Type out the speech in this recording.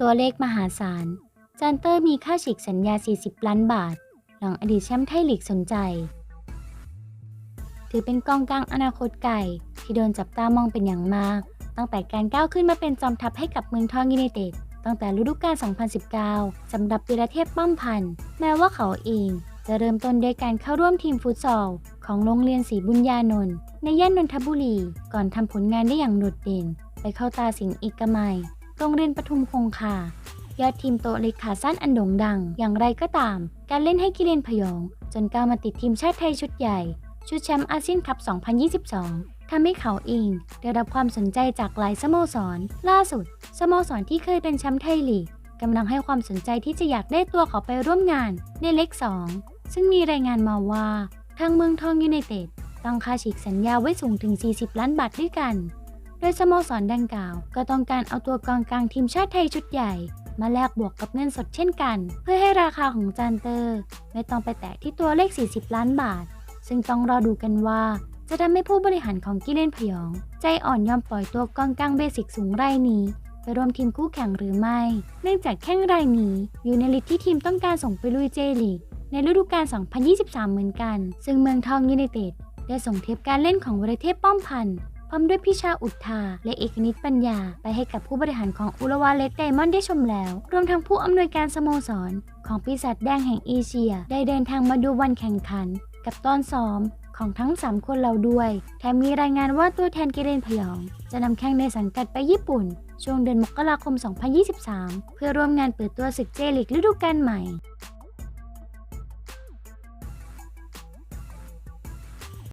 ตัวเลขมหาศาลจันเตอร์มีค่าฉีกสัญญา 40 ล้านบาท หลังอดีตแชมป์ไทยลีกสนใจ ถือเป็นกองกลางอนาคตไกลที่โดนจับตามองเป็นอย่างมาก ตั้งแต่การก้าวขึ้นมาเป็นจอมทัพให้กับเมืองทองยูไนเต็ดตั้งแต่ฤดูกาล 2019 สำหรับวีรเทพป้อมพันธ์ แม้ว่าเขาเอง จะเริ่มต้นด้วยการเข้าร่วมทีมฟุตซอล ของโรงเรียนศรีบุญญานนท์ ในย่านนนทบุรีก่อนทำผลงานได้อย่างโดดเด่น ไปเข้าตาสิงห์เอกมัยโรงเรียนปทุมคงคายอดทีมโตเล็กขาสั้นอันโด่งดัง อย่างไรก็ตาม การเล่นให้กิเลนพยอง จนก้าวมาติดทีมชาติไทยชุดใหญ่ ชุดแชมป์อาเซียนคัพ 2022 ทำให้เขาเอง ได้รับความสนใจจากหลายสโมสร ล่าสุด สโมสรที่เคยเป็นแชมป์ไทยลีกกำลังให้ความสนใจที่จะอยากได้ตัวเขาไปร่วมงานในเล็ก 2 ซึ่งมีรายงานมาว่า ทางเมืองทองยูไนเต็ด ตั้งค่าฉีกสัญญาไว้สูงถึง 40 ล้านบาทด้วยกัน โดยสโมสรดังกล่าว ก็ต้องการเอาตัวกองกลางทีมชาติไทยชุดใหญ่ มาแลกบวกกับเงินสดเช่นกัน เพื่อให้ราคาของจานเตอร์ ไม่ต้องไปแตะที่ตัวเลข 40 ล้านบาท ซึ่งต้องรอดูกันว่าจะทำให้ผู้บริหารของกิเลนพยอง ใจอ่อนยอมปล่อยตัวกองกลางเบสิกสูงรายนี้ไปร่วมทีมคู่แข่งหรือไม่ เนื่องจากแข้งรายนี้อยู่ในลิสที่ทีมต้องการส่งไปลุยเจลีกในฤดูกาล 2023 เหมือนกัน ซึ่งเมืองทองยูไนเต็ด ได้ส่งเทปการเล่นของวรเทพป้อมพันธ์พร้อมด้วยพิชาอุทธาและเอกนิตปัญญา ไปให้กับผู้บริหารของอุลวาเลสไดมอนด์ได้ชมแล้ว รวมทั้งผู้อำนวยการสโมสร ของปีศาจแดงแห่งเอเชีย ได้เดินทางมาดูวันแข่งขัน กับตอนซ้อมของทั้ง 3 คนเราด้วย แถมมีรายงานว่าตัวแทนเกเรนพยอง จะนำแข้งในสังกัดไปญี่ปุ่น ช่วงเดือนมกราคม 2023 เพื่อร่วมงานเปิดตัวศึกเจลิกฤดูกาลใหม่